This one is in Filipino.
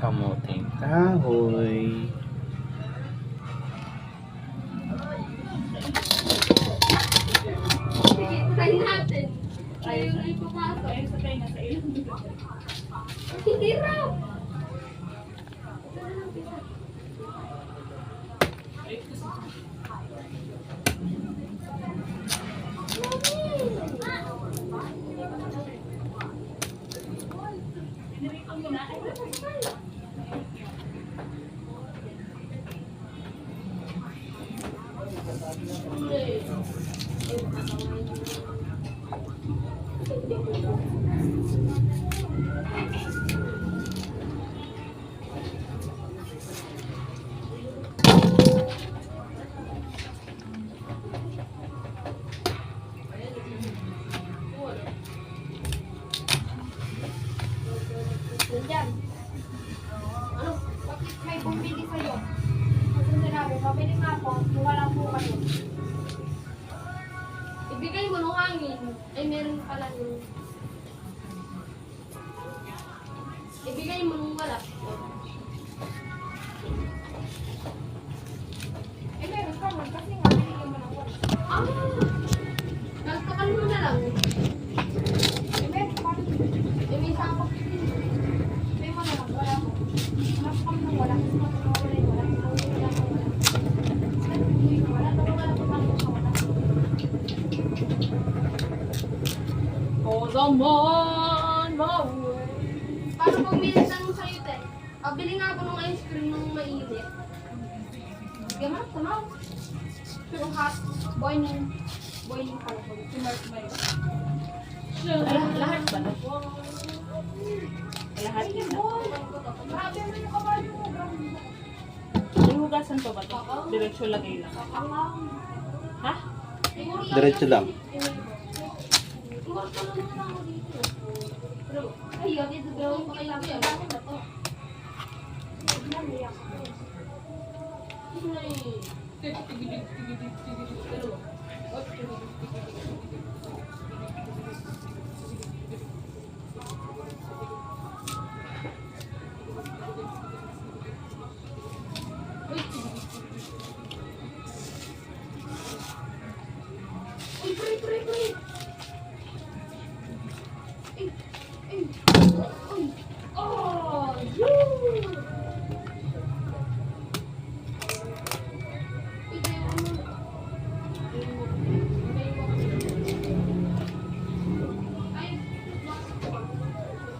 Kamuting kahoy. Ayaw na ipapasok. Ayun sa tayo sa ilong. Hirap! Nandiyan. Ano? Bakit may bumili sa'yo? Kasi sinabi, pabili nga ako, kung wala po kayo. Hangin. Ay, meron pala yung... Ibigay mo nung wala. Eh, meron ka man. Kasi nga, binigyan mo ng wala. Ah! Nagtakal mo na lang. Eh, meron ka. Eh, may isang ako. May mo na lang. Wala ko. Mas kami nang wala. Mas kami nang wala yung wala. Mas kami nang wala yung wala. Mas kami nang wala. Tapos wala ko kami nang wala. Oh, naman! Mauwi. Paano pag may nagtanong sa'yo, te? Ah, bili nga ako ng ice cream nung mainit. Na, tumaw. Yung hot, boiling, boiling pala po. Smart mo yun. Lahat, lahat ba na? Lahat Ay, yun. boy! Grabe mo yung kabayo mo, grabe. Ihugasan pa ba ito? Diretso lagay lang. Ha? Diretso lang. Uy, pre, pre, pre! Ei, ei, ei.